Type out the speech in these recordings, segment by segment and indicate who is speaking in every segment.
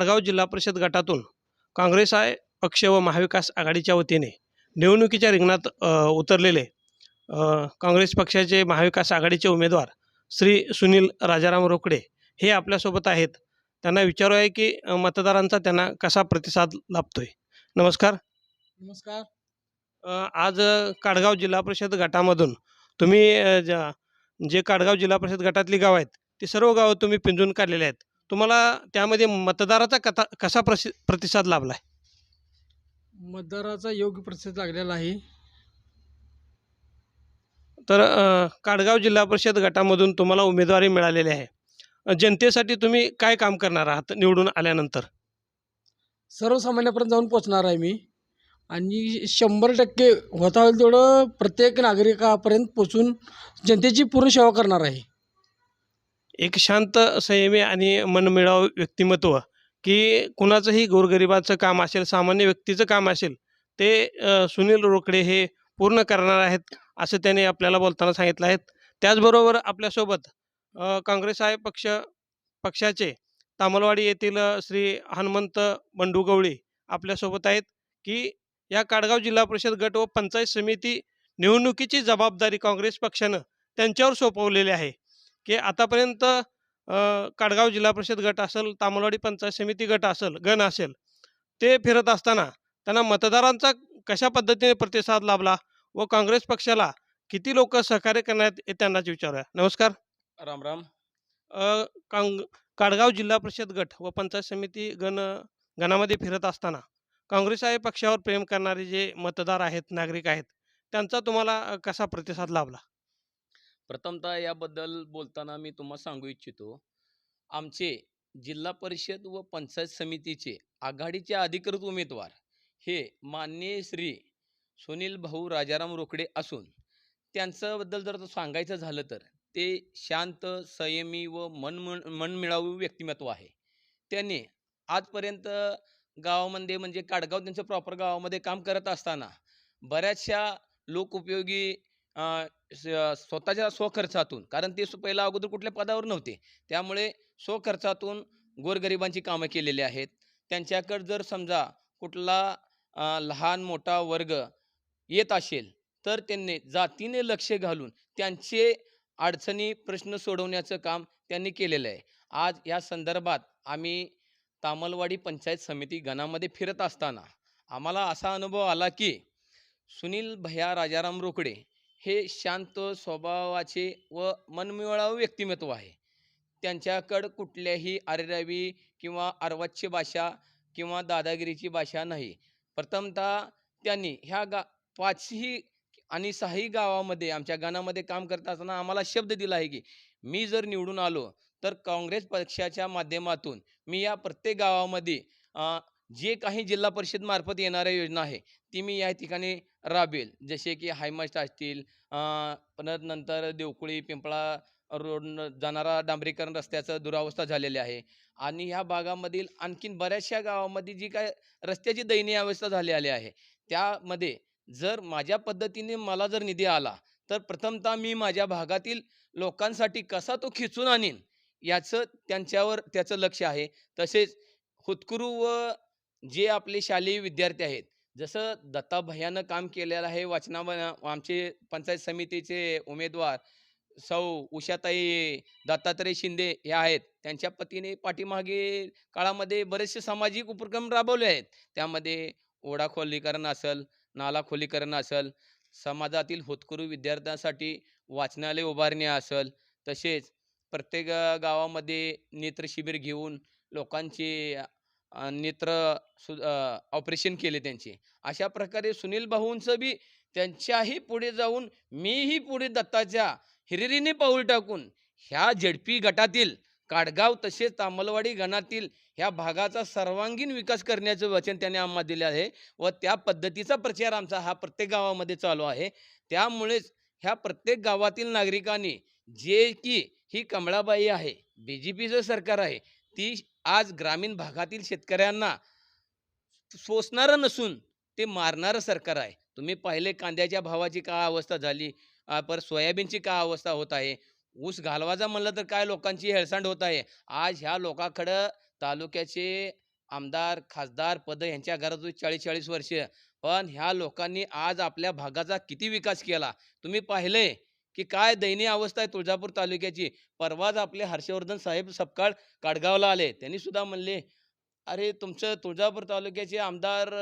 Speaker 1: काडगाव जिल्हा परिषद गटातून काँग्रेस आहे पक्ष व महाविकास आघाडीच्या वतीने निवडणुकीच्या रिंगणात उतरलेले काँग्रेस पक्षाचे महाविकास आघाडीचे उमेदवार श्री सुनील राजाराम रोकडे हे आपल्यासोबत आहेत. त्यांना विचारू आहे की मतदारांचा त्यांना कसा प्रतिसाद लाभतोय? नमस्कार.
Speaker 2: नमस्कार.
Speaker 1: आज काडगाव जिल्हा परिषद गटामधून तुम्ही जे काडगाव जिल्हा परिषद गटातली गावं आहेत ती सर्व गावं तुम्ही पिंजून काढलेली आहेत. तुम्हाला त्यामध्ये मतदाराचा कथा कसा प्रसि प्रतिसाद लाभला आहे
Speaker 2: मतदाराचा योग्य प्रतिसाद लागलेला आहे.
Speaker 1: तर अ, काडगाव जिल्हा परिषद गटामधून तुम्हाला उमेदवारी मिळालेली आहे. अ, जनतेसाठी तुम्ही काय काम करणार आहात निवडून आल्यानंतर?
Speaker 2: सर्वसामान्यापर्यंत जाऊन पोचणार आहे मी. आणि शंभर टक्के होता होईल तेवढं प्रत्येक नागरिकापर्यंत पोचून जनतेची पूर्ण सेवा करणार आहे.
Speaker 1: एक शांत संयमी आणि मनमिळाव व्यक्तिमत्व की कुणाचंही गोरगरिबाचं काम असेल सामान्य व्यक्तीचं काम असेल ते सुनील रोकडे हे पूर्ण करणार आहेत असं त्याने आपल्याला बोलताना सांगितलं आहे. त्याचबरोबर आपल्यासोबत काँग्रेस आहे पक्ष पक्षाचे तामलवाडी येथील श्री हनुमंत बंडू गवळी आपल्यासोबत आहेत की या काडगाव जिल्हा परिषद गट व पंचायत समिती निवडणुकीची जबाबदारी काँग्रेस पक्षानं त्यांच्यावर सोपवलेली आहे. की आतापर्यंत काडगाव जिल्हा परिषद गट असेल तामलवाडी पंचायत समिती गट असेल गण असेल ते फिरत असताना त्यांना मतदारांचा कशा पद्धतीने प्रतिसाद लाभला व काँग्रेस पक्षाला किती लोक सहकार्य करण्यात हे त्यांनाच विचारूया. नमस्कार.
Speaker 3: राम राम.
Speaker 1: कांग काडगाव जिल्हा परिषद गट व पंचायत समिती गण गणामध्ये फिरत असताना काँग्रेस आहे पक्षावर प्रेम करणारे जे मतदार आहेत नागरिक आहेत त्यांचा तुम्हाला कसा प्रतिसाद लाभला?
Speaker 3: प्रथमतः याबद्दल बोलताना मी तुम्हाला सांगू इच्छितो आमचे जिल्हा परिषद व पंचायत समितीचे आघाडीचे अधिकृत उमेदवार हे माननीय श्री सुनील भाऊ राजाराम रोकडे असून त्यांच्याबद्दल जर सांगायचं झालं तर ते शांत संयमी व मन मनमिळावू व्यक्तिमत्व आहे. त्यांनी आजपर्यंत गावामध्ये म्हणजे काडगाव त्यांचं प्रॉपर गावामध्ये काम करत असताना बऱ्याचशा लोकउपयोगी स्वतःच्या स्वखर्चातून कारण ते सु- पहिला अगोदर कुठल्या पदावर नव्हते. त्यामुळे स्वखर्चातून गोरगरिबांची कामं केलेली आहेत. त्यांच्याकडं जर समजा कुठला लहान मोठा वर्ग येत असेल तर त्यांनी जातीने लक्ष घालून त्यांचे अडचणी प्रश्न सोडवण्याचं काम त्यांनी केलेलं आहे. आज या संदर्भात आम्ही तामलवाडी पंचायत समिती गणामध्ये फिरत असताना आम्हाला असा अनुभव आला की सुनील भैया राजाराम रोकडे हे शांत स्वभावाचे व मनमिळावू व्यक्तिमत्व आहे. त्यांच्याकडं कुठल्याही अरेरावी किंवा अर्वाच्य भाषा किंवा दादागिरीची भाषा नाही. प्रथमतः त्यांनी ह्या गा पाचही आणि सहाही गावामध्ये आमच्या गानामध्ये काम करत असताना आम्हाला शब्द दिला आहे की मी जर निवडून आलो तर काँग्रेस पक्षाच्या माध्यमातून मी या प्रत्येक गावामध्ये जे काही जिल्हा परिषद मार्फत येणाऱ्या योजना आहे ती मी या ठिकाणी राबेल. जसे की हायमास्ट असतील परत नंतर देवकुळी पिंपळा रोड जाणारा डांबरीकरण रस्त्याचं दुरावस्था झालेली आहे. आणि ह्या भागामधील आणखीन बऱ्याचशा गावामध्ये जी काय रस्त्याची दयनीय अवस्था झालेली आहे त्यामध्ये जर माझ्या पद्धतीने मला जर निधी आला तर प्रथमतः मी माझ्या भागातील लोकांसाठी कसा तो खिचून आणीन याचं त्यांच्यावर त्याचं लक्ष आहे. तसेच हुतकुरू व जे आपले शालेय विद्यार्थी आहेत जसं दत्ता भैयानं काम केलेलं आहे वाचना आमचे पंचायत समितीचे उमेदवार सौ उषाताई दत्तात्रय शिंदे हे आहेत. त्यांच्या पतीने पाठीमागे काळामध्ये बरेचसे सामाजिक उपक्रम राबवले आहेत. त्यामध्ये ओढा खोलीकरण असेल नाला खोलीकरण असेल समाजातील होतकरू विद्यार्थ्यांसाठी वाचनालय उभारणे असेल तसेच प्रत्येक गावामध्ये नेत्र शिबिर घेऊन लोकांचे नेत्र सु ऑपरेशन केले त्यांचे. अशा प्रकारे सुनील भाऊंचं बी त्यांच्याही पुढे जाऊन मीही पुढे दत्ताच्या हिरिरीने पाऊल टाकून ह्या झेडपी गटातील काडगाव तसेच तामलवाडी गणातील ह्या भागाचा सर्वांगीण विकास करण्याचं वचन त्याने आम्हाला दिले आहे व त्या पद्धतीचा प्रचार आमचा हा प्रत्येक गावामध्ये चालू आहे. त्यामुळेच ह्या प्रत्येक गावातील नागरिकांनी जे की ही कमळाबाई आहे बी जे पीचं सरकार आहे ती आज ग्रामीण भागातील शेतकऱ्यांना सोसणारं नसून ते मारणारं सरकार आहे. तुम्ही पाहिले कांद्याच्या भावाची काय अवस्था झाली? पर परत सोयाबीनची काय अवस्था होत आहे? ऊस घालवायचा म्हणलं तर काय लोकांची हेळसांड होत आहे? आज ह्या लोकांकडं तालुक्याचे आमदार खासदार पद यांच्या घरात चाळीस चाळीस वर्ष. पण ह्या लोकांनी आज आपल्या भागाचा किती विकास केला? तुम्ही पाहिले की काय दयनीय अवस्था आहे तुळजापूर तालुक्याची. परवाच आपले हर्षवर्धन साहेब सपकाळ काडगावला आले. त्यांनी सुद्धा म्हणले अरे तुमचं तुळजापूर तालुक्याचे आमदार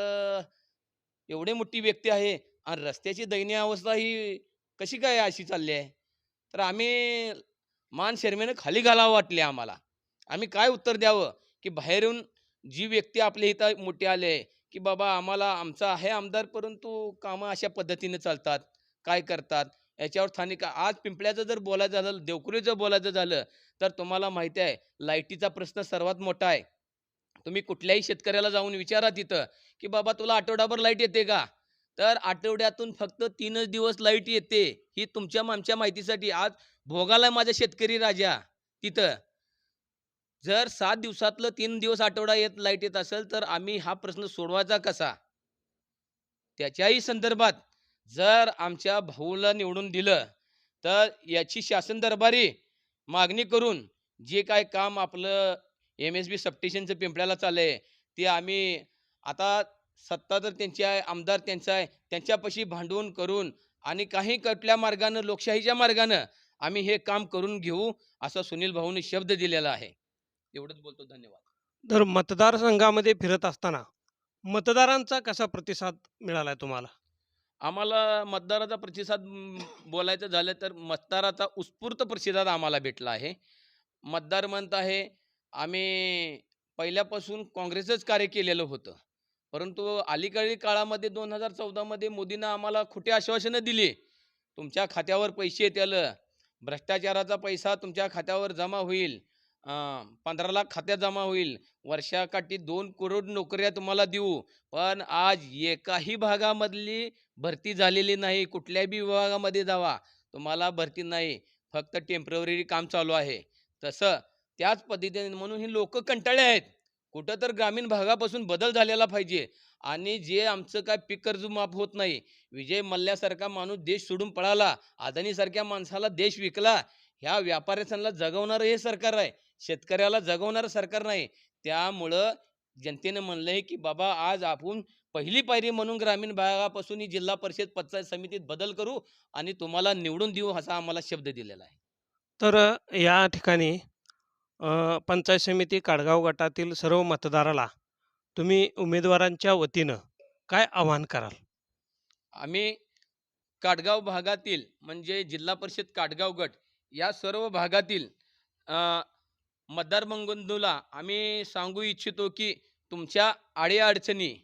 Speaker 3: एवढे मोठी व्यक्ती आहे आणि रस्त्याची दयनीय अवस्था ही कशी काय अशी चालली आहे? तर आम्ही मान शर्मेनं खाली घालावं वाटले आम्हाला. आम्ही काय उत्तर द्यावं? की बाहेरून जी व्यक्ती आपल्या इथं मोठी आले की बाबा आम्हाला आमचा आहे आमदार परंतु कामं अशा पद्धतीने चालतात. काय करतात? याच्यावर स्थानिक आज पिंपळ्याचं जर बोलायचं झालं देवकुरीचं बोलायचं झालं तर तुम्हाला माहिती आहे लाईटीचा प्रश्न सर्वात मोठा आहे. तुम्ही कुठल्याही शेतकऱ्याला जाऊन विचारा तिथं की बाबा तुला आठवडाभर लाइट येते का? तर आठवड्यातून फक्त तीनच दिवस लाइट येते ही तुमच्या आमच्या माहितीसाठी. आज भोगाला माझा शेतकरी राजा तिथं. जर सात दिवसातलं तीन दिवस आठवडा येत लाइट येत असेल तर आम्ही हा प्रश्न सोडवायचा कसा? त्याच्याही संदर्भात जर आमच्या भाऊला निवडून दिलं तर याची शासन दरबारी मागणी करून जे काय काम आपलं एम एस बी सबस्टेशनचं पिंपळ्याला चाललं आहे ते आम्ही आता सत्ता तर त्यांची आहे आमदार त्यांचा आहे त्यांच्यापाशी भांडवून करून आणि काही कुठल्या मार्गानं लोकशाहीच्या मार्गानं आम्ही हे काम करून घेऊ असा सुनील भाऊने शब्द दिलेला आहे. एवढंच बोलतो धन्यवाद.
Speaker 1: तर मतदारसंघामध्ये फिरत असताना मतदारांचा कसा प्रतिसाद मिळाला तुम्हाला?
Speaker 3: आम्हाला मतदाराचा प्रतिसाद बोलायचं झालं तर मतदाराचा उत्स्फूर्त प्रतिसाद आम्हाला भेटला आहे. मतदार म्हणत आहे आम्ही पहिल्यापासून काँग्रेसच कार्य केलेलं होतं. परंतु अलीकडील काळामध्ये दोन हजार चौदामध्ये मोदींना आम्हाला खोटे आश्वासनं दिली. तुमच्या खात्यावर पैसे येतील. भ्रष्टाचाराचा पैसा तुमच्या खात्यावर जमा होईल. पंधरा लाख खात्यात जमा होईल. वर्षाकाठी दोन करोड नोकऱ्या तुम्हाला देऊ. पण आज एकाही भागामधली भरती झालेली नाही. कुठल्याही विभागामध्ये जावा. तुम्हाला भरती नाही. फक्त टेंपररी काम चालू आहे. तसं त्याच पद्धतीने म्हणून ही लोक कंटाळे आहेत. कुठं तर ग्रामीण भागापासून बदल झालेला पाहिजे. आणि जे आमचं काय पीक कर्ज माफ होत नाही. विजय मल्ल्यासारखा माणूस देश सोडून पळाला. अदानीसारख्या माणसाला देश विकला. ह्या व्यापाऱ्यांना जगवणारं हे सरकार आहे. शेतकऱ्याला जगवणारं सरकार नाही. त्यामुळं जनतेनं म्हणलंय की बाबा आज आपण पहिली पायरी म्हणून ग्रामीण भागापासून ही जिल्हा परिषद पंचायत समितीत बदल करू आणि तुम्हाला निवडून देऊ असा आम्हाला शब्द दिलेला आहे.
Speaker 1: तर या ठिकाणी पंचायत समिती काडगाव गटातील सर्व मतदाराला तुम्ही उमेदवारांच्या वतीनं काय आवाहन कराल?
Speaker 3: आम्ही काटगाव भागातील म्हणजे जिल्हा परिषद काटगाव गट या सर्व भागातील मतदार बंधूला आम्ही सांगू इच्छितो की तुमच्या अडीअडचणी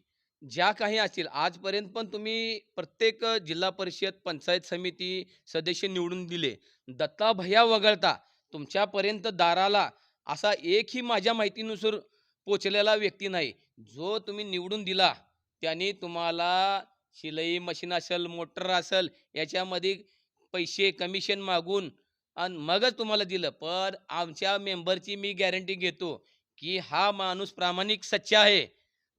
Speaker 3: ज्या काही असतील आजपर्यंत पण तुम्ही प्रत्येक जिल्हा परिषद पंचायत समिती सदस्य निवडून दिले. दत्ता भैया वगळता तुमच्यापर्यंत दाराला असा एकही माझ्या माहितीनुसार पोचलेला व्यक्ती नाही. जो तुम्ही निवडून दिला त्याने तुम्हाला शिलाई मशीन असेल मोटर असेल याच्यामध्ये पैसे कमिशन मागून आणि मगच तुम्हाला दिलं. पण आमच्या मेंबरची मी गॅरंटी घेतो की हा माणूस प्रामाणिक सच्चा आहे.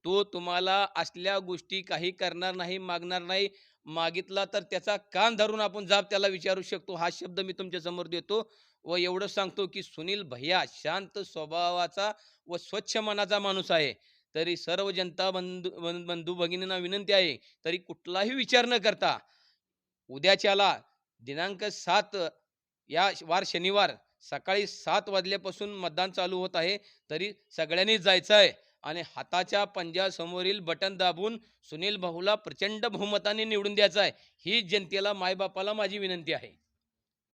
Speaker 3: तो तुम्हाला असल्या गोष्टी काही करणार नाही मागणार नाही. मागितला तर त्याचा कान धरून आपण जाब त्याला विचारू शकतो. हा शब्द मी तुमच्यासमोर देतो व एवढं सांगतो की सुनील भैया शांत स्वभावाचा व स्वच्छ मनाचा माणूस आहे. तरी सर्व जनता बंधू बंधू भगिनींना विनंती आहे तरी कुठलाही विचार न करता उद्याच्याला दिनांक सात या वार शनिवार सकाळी सात वाजल्यापासून मतदान चालू होत आहे तरी सगळ्यांनी जायचं आहे आणि हाताच्या पंजासमोरील बटन दाबून सुनील भाऊला प्रचंड बहुमताने निवडून द्यायचं आहे ही जनतेला मायबापाला माझी विनंती आहे.